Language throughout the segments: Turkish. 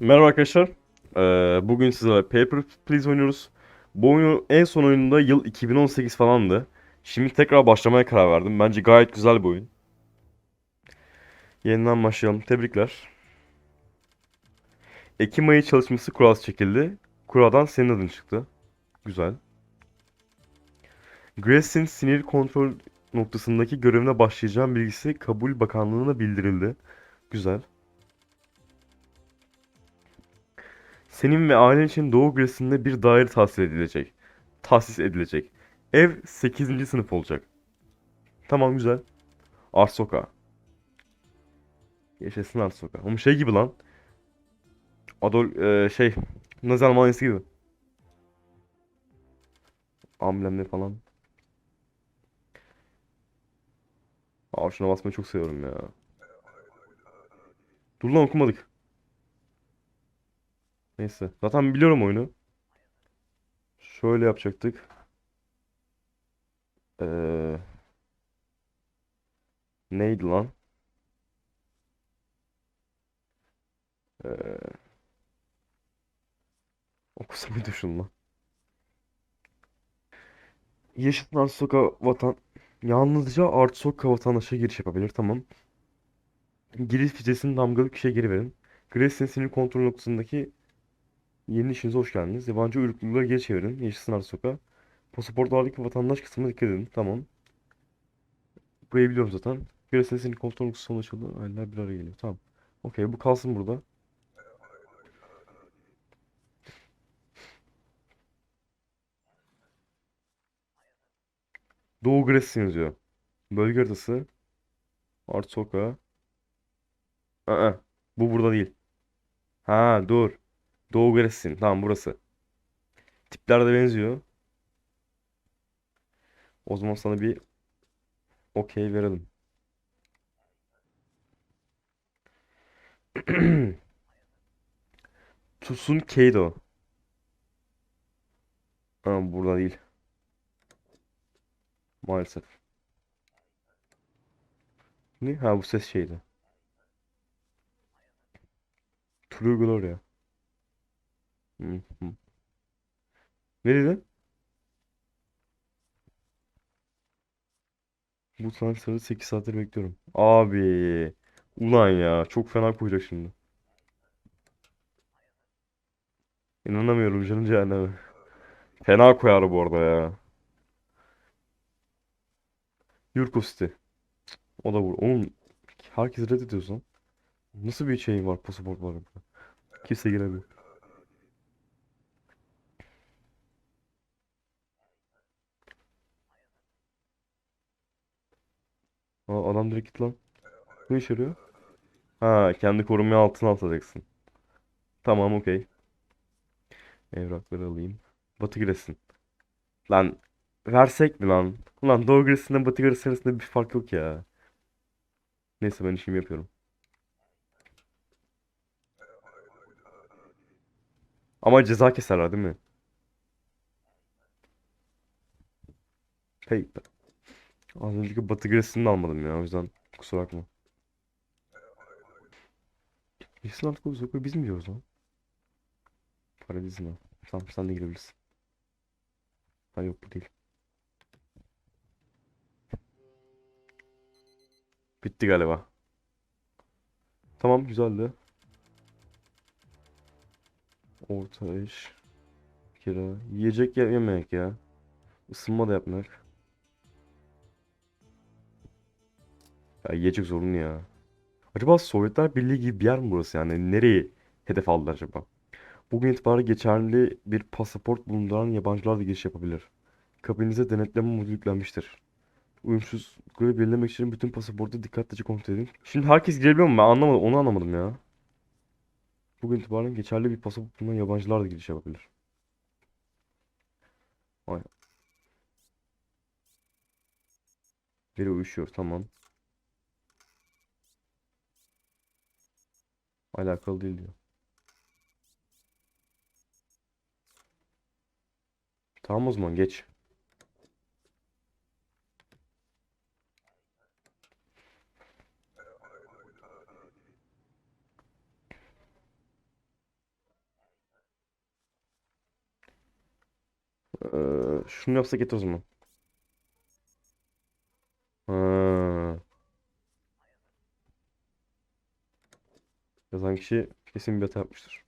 Merhaba arkadaşlar. Ee, bugün sizlerle Paper Please oynuyoruz. Bu oyunu en son oyununda yıl 2018 falandı. Şimdi tekrar başlamaya karar verdim. Bence gayet güzel bir oyun. Yeniden başlayalım. Tebrikler. Ekim ayı çalışması kurası çekildi. Kuradan senin adın çıktı. Güzel. Grace'in sinir kontrol noktasındaki görevine başlayacağım bilgisi Kabul Bakanlığı'na bildirildi. Güzel. Senin ve ailen için Doğu Gres'inde bir daire tahsis edilecek. Tahsis edilecek. Ev 8. sınıf olacak. Tamam güzel. Art Sokağı. Yaşasın Sokağı. Oğlum şey gibi lan. Adol e, şey Nazi Almanyası gibi. Amblemli falan. Aa şuna basmayı çok seviyorum ya. Dur lan okumadık. Neyse. Zaten biliyorum oyunu. Şöyle yapacaktık. Ee, neydi lan? Ee, okusam mıydı şunu lan? Yeşil Art Sokağı vatan... Yalnızca Art Sokağı vatandaşa giriş yapabilir. Tamam. Giriş vizesini damgalı kişiye geri verin. Grace'in sinir kontrol noktasındaki Yeni işinize hoş geldiniz. Yabancı uyrukluları geri çevirin. Yeşil Sınır Sokağı. Pasaportlardaki vatandaş kısmına dikkat edin. Tamam. Burayı biliyorum zaten. Gerisinde senin kontrol son açıldı. Aileler bir araya geliyor. Tamam. Okey bu kalsın burada. Doğu Gressin yazıyor. Bölge haritası. Art Sokağı. Aa, bu burada değil. Ha dur. Doğu Gressin. Tamam burası. Tipler de benziyor. O zaman sana bir okey verelim. Tusun Keido. Ha, burada değil. Maalesef. Ne? Ha bu ses şeydi. True Gloria. Ne dedin? Bu transferi 8 saattir bekliyorum. Abi. Ulan ya. Çok fena koyacak şimdi. İnanamıyorum canım cehenneme. Fena koyar bu arada ya. Yurko City. O da vur. Oğlum herkes reddediyorsun. Nasıl bir şeyin var pasaport var burada. Kimse giremiyor. Aa, adam direkt git lan. Ne işe yarıyor? Ha kendi korumaya altına atacaksın. Tamam okey. Evrakları alayım. Batı Giresun. Lan versek mi lan? Ulan Doğu Giresun'la Batı Giresun arasında bir fark yok ya. Neyse ben işimi yapıyorum. Ama ceza keserler değil mi? Hey, az önceki Batı Giresun'u da almadım ya o yüzden kusura bakma. Giresun artık o sokağı biz mi diyoruz lan? Paradizina. Tamam sen de girebilirsin. Ha yok bu değil. Bitti galiba. Tamam güzeldi. Orta iş. Kira. Yiyecek ye- yemek ya. Isınma da yapmak. Ya yiyecek zorunlu ya. Acaba Sovyetler Birliği gibi bir yer mi burası yani? Nereyi hedef aldılar acaba? Bugün itibariyle geçerli bir pasaport bulunduran yabancılar da giriş yapabilir. Kabinize denetleme modülü yüklenmiştir. Uyumsuzluğu belirlemek için bütün pasaportu dikkatlice kontrol edin. Şimdi herkes girebiliyor mu? Ben anlamadım. Onu anlamadım ya. Bugün itibaren geçerli bir pasaport bulunan yabancılar da giriş yapabilir. Vay. Biri uyuşuyor. Tamam. Alakalı değil diyor. Tamam o zaman geç. Ee, şunu yapsak yeter o zaman. Yazan kişi kesin bir hata yapmıştır.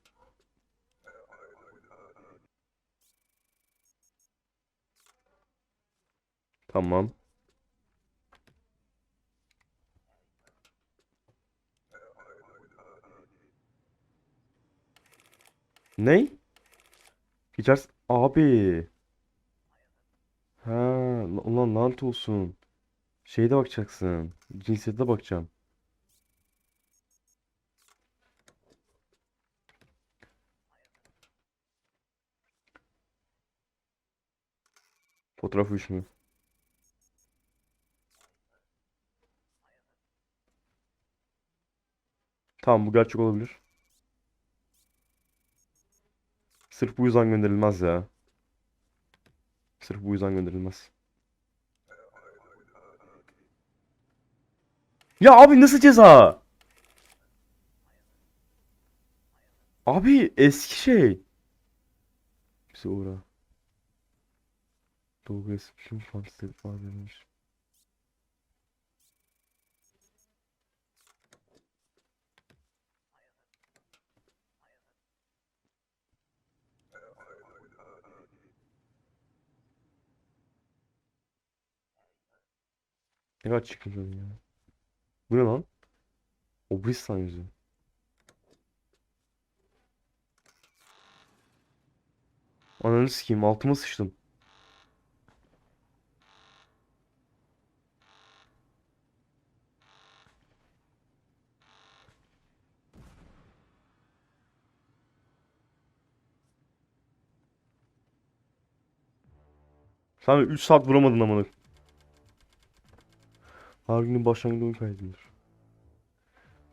Tamam. Ney? Geçers abi. Ha, la- ulan lanet olsun. Şeyde bakacaksın. Cinsiyete bakacağım. Fotoğraf uyuşmuyor. Tamam bu gerçek olabilir. Sırf bu yüzden gönderilmez ya. Sırf bu yüzden gönderilmez. Ya abi nasıl ceza? Abi eski şey. Bize uğra. Doğu eski fantezi var demiş. Ne kadar kadın ya. Bu ne lan? Obristan yüzü. Ananı sikeyim altıma sıçtım. Sen 3 saat vuramadın amına. Her günün başlangıcı oyun kaydedilir.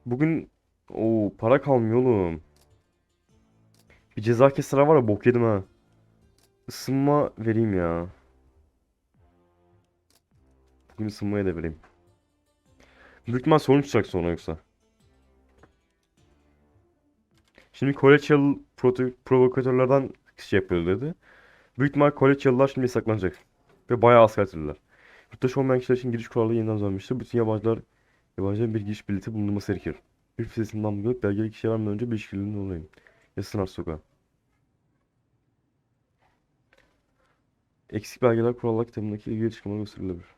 Bugün o para kalmıyor oğlum. Bir ceza keser var ya bok yedim ha. Isınma vereyim ya. Bugün ısınmaya da vereyim. Büyük ihtimal sorun çıkacak sonra yoksa. Şimdi proto- provokatörlerden şey yapıyor dedi. Büyük ihtimal Koleçyalılar şimdi yasaklanacak. Ve bayağı az kaçırdılar. Yurttaş olmayan kişiler için giriş kuralları yeniden düzenlenmiştir. Bütün yabancılar, yabancıların bir giriş bileti bulunması gerekir. Bir vizesinden damgalayıp belgeli kişiye vermeden önce bir işkilinde olayım. Yasınar sokağa. Eksik belgeler kurallar kitabındaki ilgili açıklamalar gösterilebilir.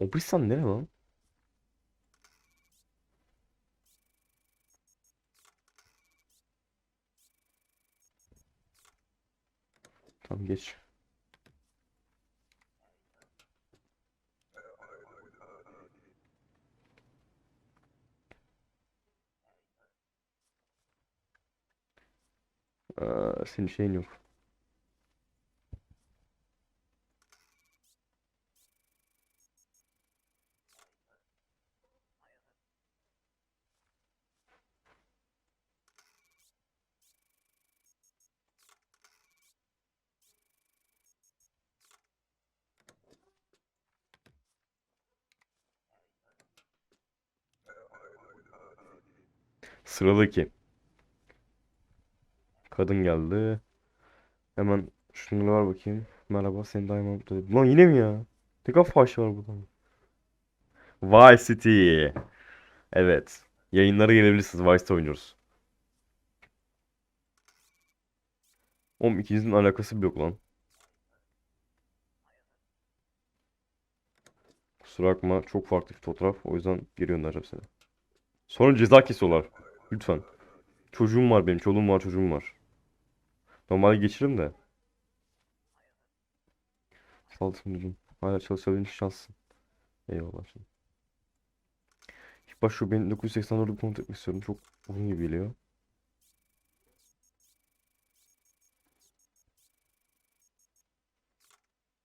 Obristan nere lan? Tamam geç. Aa, senin şeyin yok. Sıradaki. Kadın geldi. Hemen şunu var bakayım. Merhaba seni daima mutlu ederim. Lan yine mi ya? Ne kadar fahiş var burada. Vice City. Evet. Yayınlara gelebilirsiniz. Vice'te oynuyoruz. Oğlum ikinizin alakası bile yok lan. Kusura bakma. Çok farklı bir fotoğraf. O yüzden geri göndereceğim seni. Sonra ceza kesiyorlar. Lütfen. Çocuğum var benim. Çoluğum var, çocuğum var. Normalde geçiririm de. Ol sunucum. Hala çalışabildiğin şanslısın. Eyvallah canım. İlk şu ben 984'ü kontrol etmek istiyorum. Çok uzun gibi geliyor.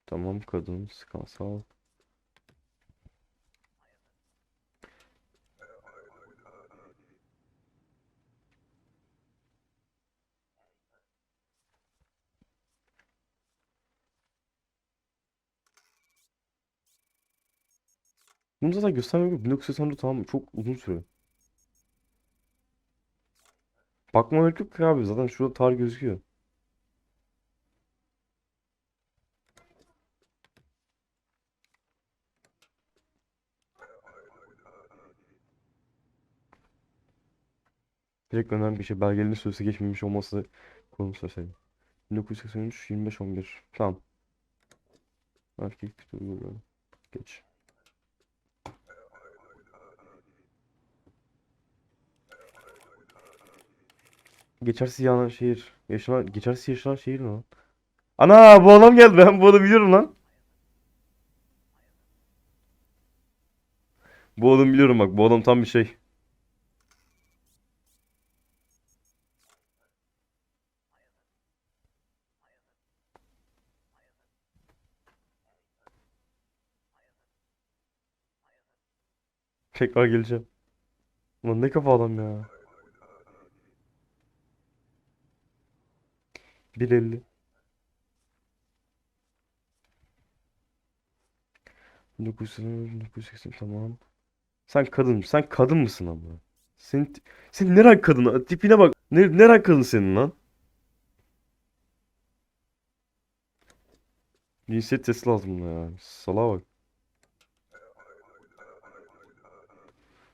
Tamam kadın. Sağ Bunu zaten göstermek yok. 1984 tamam çok uzun süre. Bakma gerek yok ki abi. Zaten şurada tarih gözüküyor. Direkt önemli bir şey. Belgenin süresi geçmemiş olması konusunda söyleyeyim. 1983 25 11. Tamam. Erkek tutuyor. Geç. Geçersiz yanan şehir. Yaşanan, geçersiz yaşanan şehir mi lan? Ana bu adam geldi. Ben bu adamı biliyorum lan. Bu adamı biliyorum bak. Bu adam tam bir şey. Tekrar geleceğim. Ulan ne kafa adam ya. 1.50. 1980, 1980 tamam. Sen kadın, sen kadın mısın ama? Sen, sen ne renk kadın? Tipine bak. Ne, ne renk kadın senin lan? Cinsiyet testi lazım buna ya. Salağa bak.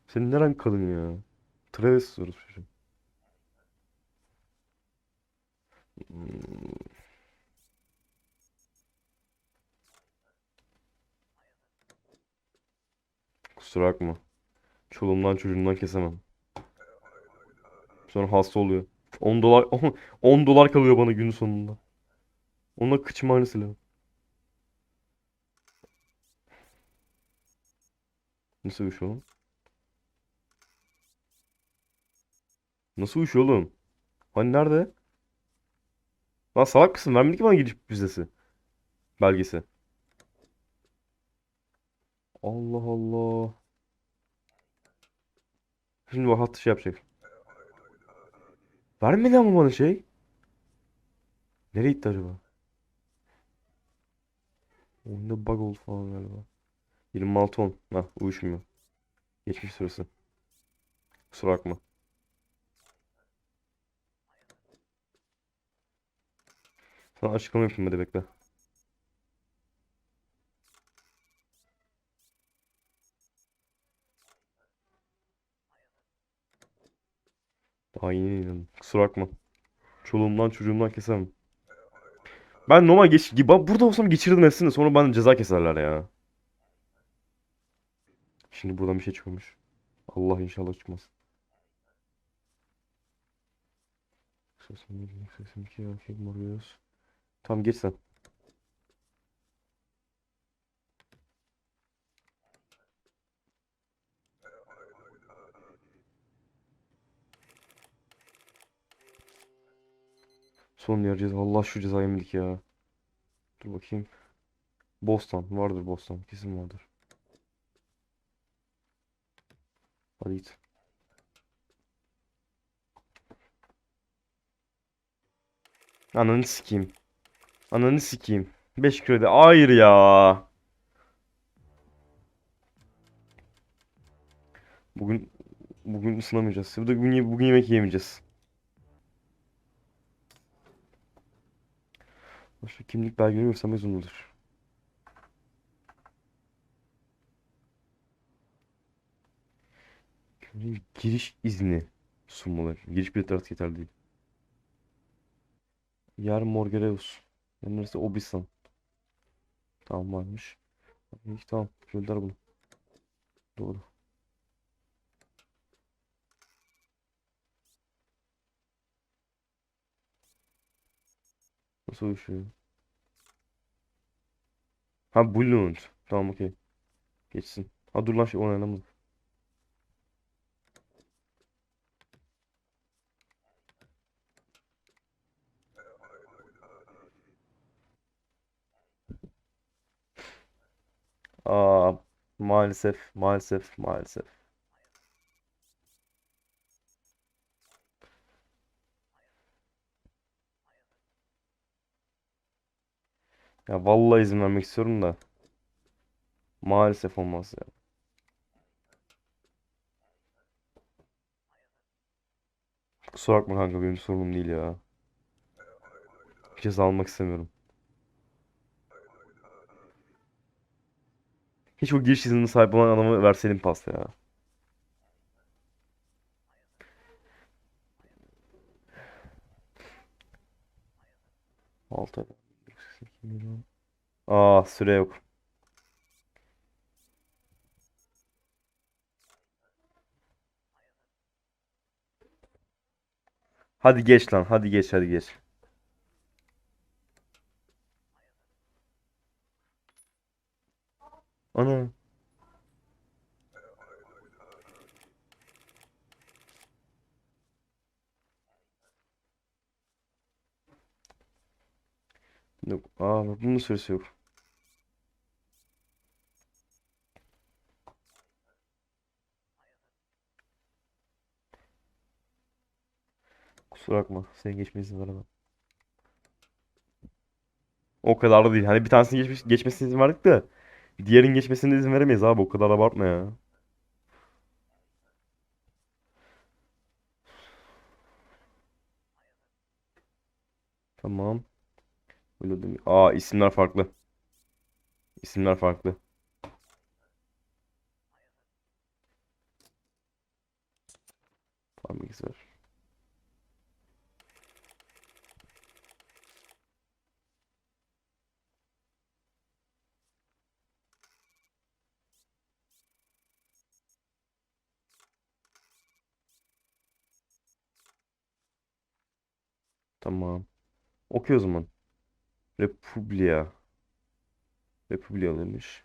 Senin ne renk kadın ya? Travesti sorusu çocuğum. Kusura bakma. Çoluğumdan çocuğumdan kesemem. Sonra hasta oluyor. 10 dolar 10 dolar kalıyor bana günün sonunda. Onunla kıçım aynısı lazım. Nasıl bir şey oğlum? Nasıl uç oğlum? Hani nerede? Lan salak mısın? Vermedi ki bana giriş vizesi. Belgesi. Allah Allah. Şimdi bak hattı şey yapacak. Vermedi ama bana şey. Nereye gitti acaba? Oyunda bug oldu falan galiba. 26 10. Hah uyuşmuyor. Geçmiş sırası. Kusura bakma. Sana açıklama yapayım hadi bekle. İnandım. Kusura bakma. Çoluğumdan çocuğumdan kesemem. Ben normal geç... Ben burada olsam geçirdim hepsini sonra bana ceza keserler ya. Şimdi buradan bir şey çıkıyormuş. Allah inşallah çıkmaz. 81, 82 erkek moruyuz. Tamam geç sen. Son yer ceza. Allah şu cezayı yemedik ya. Dur bakayım. Bostan. Vardır Bostan. Kesin vardır. Hadi git. Ananı sikeyim. Ananı sikeyim. 5 kredi. Hayır ya. Bugün bugün ısınamayacağız. Bugün, bugün, yemek yemeyeceğiz. Başka kimlik belgeleri göstermek zorundadır. Giriş izni sunmaları. Giriş bileti artık yeterli değil. Yer Morgereus. Neresi Obisan. Tamam varmış. İyi, tamam. Gönder bunu. Doğru. Nasıl uyuşuyor? Ha Blunt. Tamam okey. Geçsin. Ha dur lan şey oynanamadı. Aa, maalesef, maalesef, maalesef. Ya vallahi izin vermek istiyorum da. Maalesef olmaz ya. Kusura bakma kanka benim sorunum değil ya. Bir kez almak istemiyorum. Hiç o giriş iznine sahip olan adamı verseydim pasta ya. Altı. Aa süre yok. Hadi geç lan. Hadi geç hadi geç. Ana. Yok. Aa bunun süresi yok. Kusura bakma. Senin geçmeye izin veremem. O kadar da değil. Hani bir tanesinin geçmiş, geçmesine izin verdik de diğerinin geçmesine izin veremeyiz abi. O kadar abartma ya. Tamam. Öyle? Aa isimler farklı. İsimler farklı. Tamam bilgisayar. Tamam. Okuyor o zaman. Republia. Republialıymış.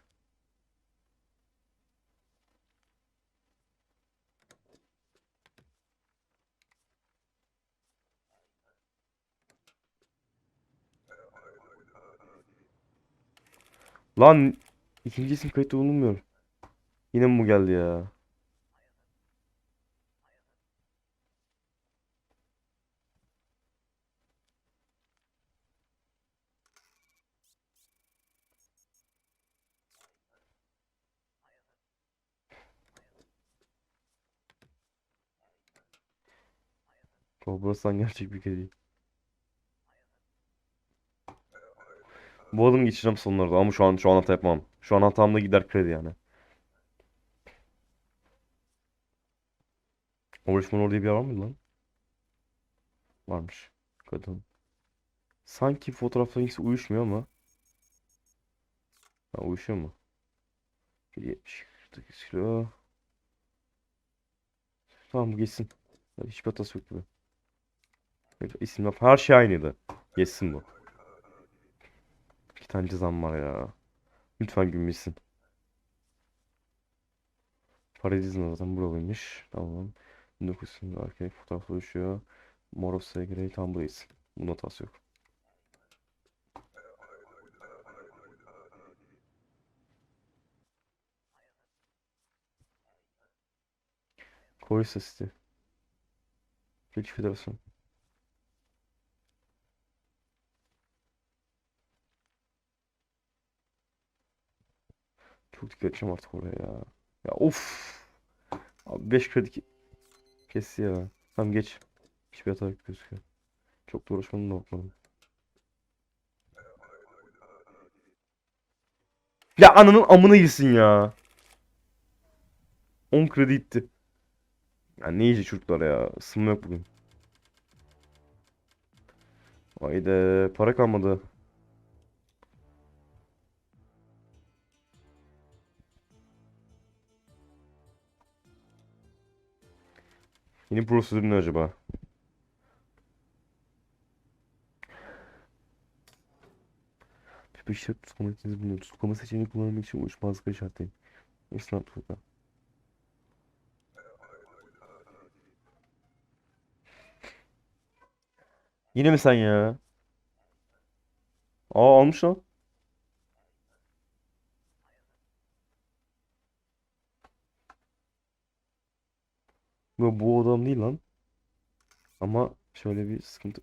Lan ikinci isim kayıtta bulunmuyor. Yine mi bu geldi ya? Kobras'tan gerçek bir kedi. Bu adımı geçeceğim sonlarda ama şu an şu an hata yapmam. Şu an hatamda gider kredi yani. Overishman orada bir yer var mıydı lan? Varmış. Kadın. Sanki fotoğrafların ikisi uyuşmuyor ama. Ha, uyuşuyor mu? 1.78 kilo. Tamam bu geçsin. Hiçbir hatası yok gibi. İsimler her şey aynıydı. Geçsin bu. İki tane cezam var ya. Lütfen gün bitsin. Paradiz'in zaten buralıymış. Tamam. 1900'ün arkaya fotoğrafla uyuşuyor. Mor Grey tam buradayız. Bunun hatası yok. Korisa City. Türk Federasyon. Çok dikkat edeceğim artık oraya ya. Ya of. Abi 5 kredi kesti ya. Tamam geç. Hiçbir hata yok gözüküyor. Çok da uğraşmadım da bakmadım. Ya ananın amına girsin ya. 10 kredi gitti. Ya ne iyice çocuklar ya. Isınma yok bugün. Haydi para kalmadı. Yeni prosedür ne acaba? Bir şey tutuklama izninizi bulunuyor. Tutuklama seçeneğini kullanmak için uyuşmazlıkla şartlayın. İslam tutukla. Yine mi sen ya? Aa almış lan. Bu, adam değil lan. Ama şöyle bir sıkıntı.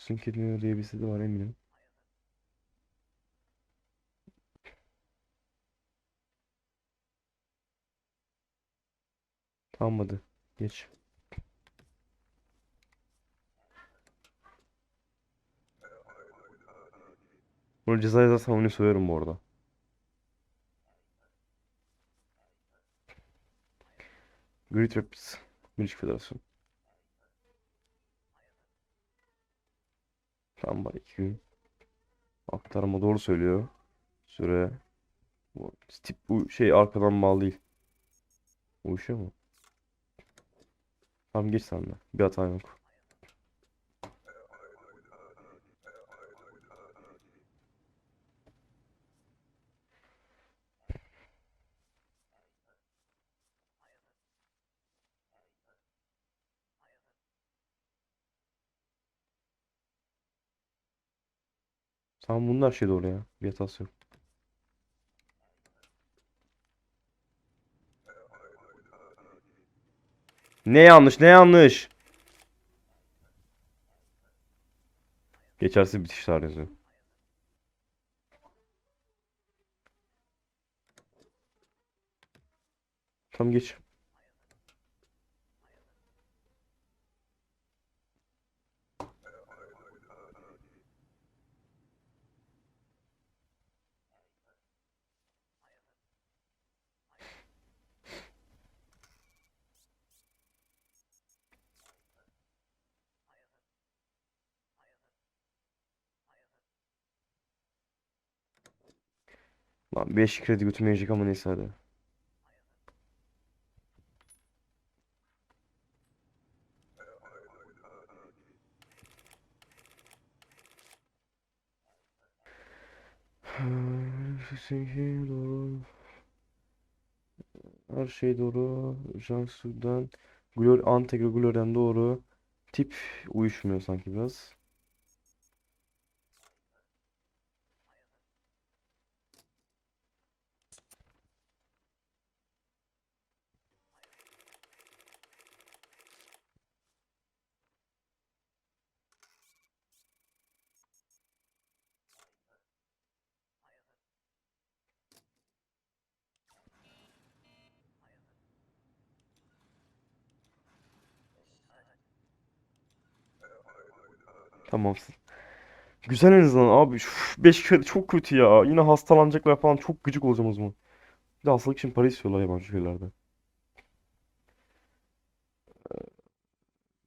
Dur. Sünketin diye bir sitesi var eminim. Hadi. Geç. Bunu ceza yazarsam onu söylerim bu arada. Great Rapids. Müzik Federasyonu. Tamam var iki gün. Aktarma doğru söylüyor. Süre. Bu tip bu şey arkadan bağlı değil. Uyuşuyor mu? Tamam geç sen de. Bir hata yok. Tamam bunlar şey doğru ya. Bir hatası yok. Ne yanlış ne yanlış? Geçersiz bitiş tarihi. Tamam geç. Lan 5 kredi götürmeyecek ama neyse hadi. Doğru. Her şey doğru. Jansu'dan Glor Antegre Gloria'dan doğru. Tip uyuşmuyor sanki biraz. Güzel en azından abi. Şu 5 kredi çok kötü ya. Yine hastalanacaklar falan. Çok gıcık olacağım o zaman. Bir de hastalık için para istiyorlar yabancı ülkelerde.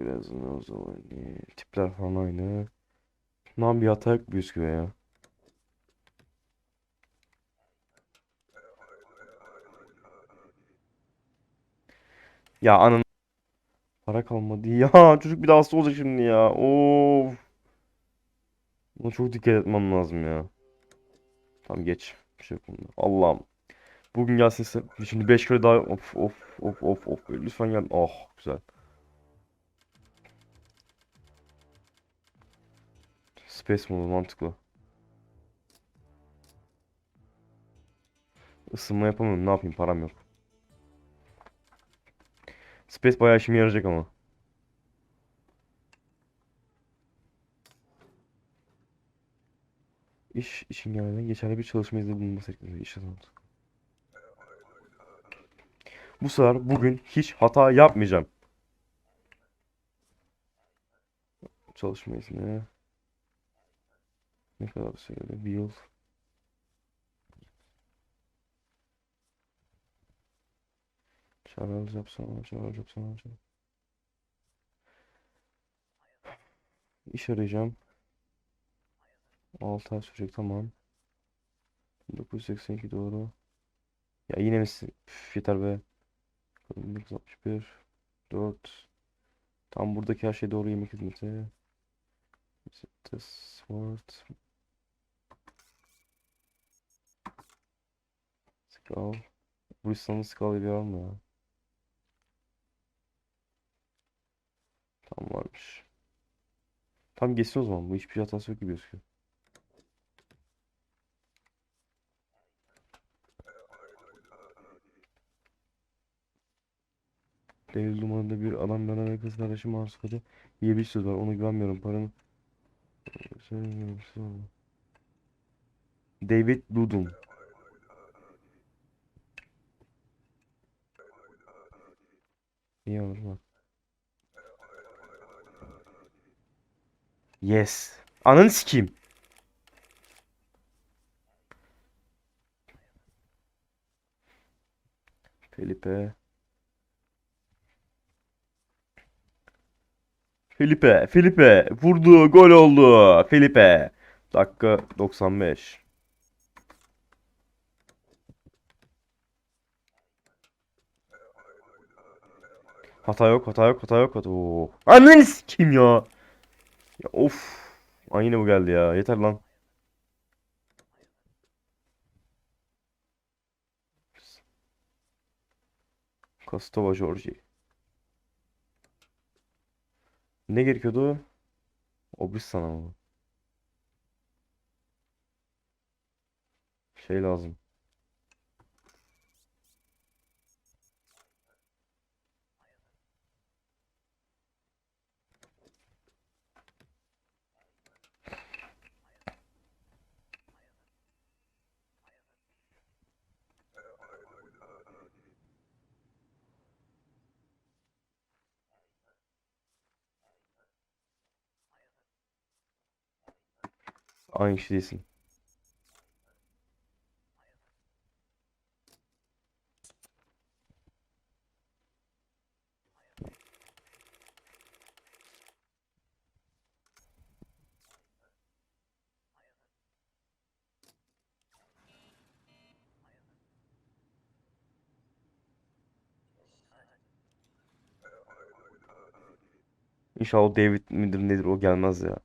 Biraz o zaman. Tipler falan aynı. Lan bir hata yok gözüküyor ya. Ya anın para kalmadı. Ya çocuk bir daha hasta olacak şimdi ya. Of. Buna çok dikkat etmem lazım ya. Tamam geç. Bir şey yok. Allah'ım. Bugün gelsin size. Şimdi 5 kere daha. Of of of of of. Lütfen gel. Oh güzel. Space modu mantıklı. Isınma yapamıyorum. Ne yapayım? Param yok. Space bayağı işime yarayacak ama. İş işin gelmeden geçerli bir çalışma izni bulunması gerekiyor. İş adamı. Bu sefer bugün hiç hata yapmayacağım. Çalışma izni. Ne kadar sürede? Bir yıl. Çağrı yapsana, çağrı yapsana. çağrı. İş arayacağım. 6 ay sürecek tamam. 1982 doğru. Ya yine mi? yeter be. 1961 4 Tam buradaki her şey doğru yemek hizmeti. Test Word. Skal. Bu listanın skal bir var mı ya? Tam varmış. Tam geçsin o zaman. Bu hiçbir şey hatası yok gibi gözüküyor. Değil numarada bir adam bana ve kız kardeşim koca diye bir söz var. Ona güvenmiyorum. Paranın David Ludum. İyi olur mu? Yes. Ananı sikeyim. Felipe. Felipe, Felipe vurdu, gol oldu. Felipe. Dakika 95. Hata yok, hata yok, hata yok. Hata... Oo. Ananı sikeyim ya. Ya of. Ay yine bu geldi ya. Yeter lan. Kostova Georgi. Ne gerekiyordu? O bir sana mı? Şey lazım. Aynı kişi değilsin. İnşallah David midir nedir o gelmez ya.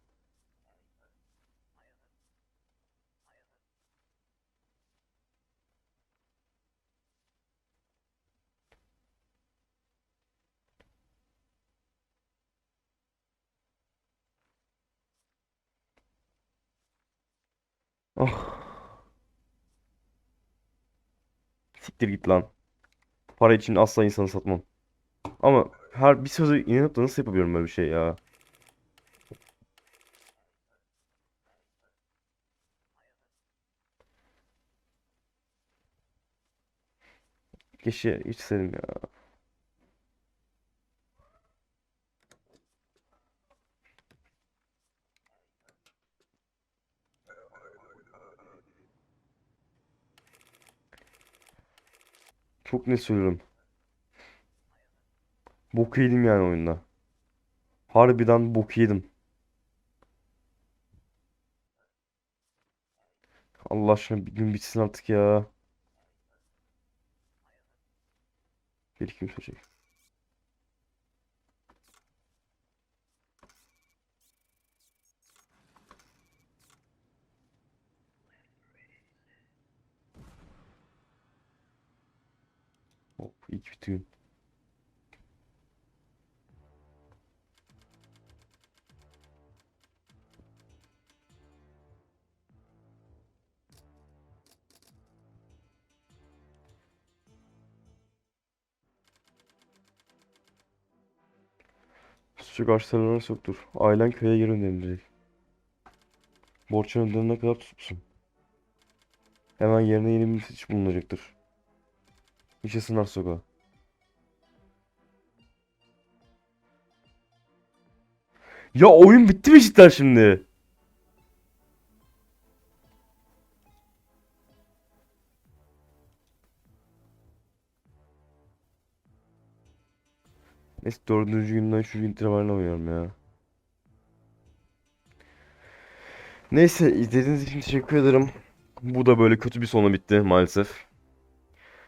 Siktir git lan. Para için asla insanı satmam. Ama her bir sözü inanıp da nasıl yapabiliyorum böyle bir şey ya? Keşke içseydim ya. Ne söylüyorum. Boku yedim yani oyunda. Harbiden boku yedim. Allah aşkına bir gün bitsin artık ya. Bir kim söyleyecek? İlk bütün. Suçu karşılarına soktur. Ailen köye geri gönderilecek. Borçların ödenene kadar tutsun. Hemen yerine yeni bir müfettiş bulunacaktır. Yaşasınlar sokağa. Ya oyun bitti mi cidden şimdi? Neyse dördüncü günden şu intervalle oynuyorum ya. Neyse izlediğiniz için teşekkür ederim. Bu da böyle kötü bir sona bitti maalesef.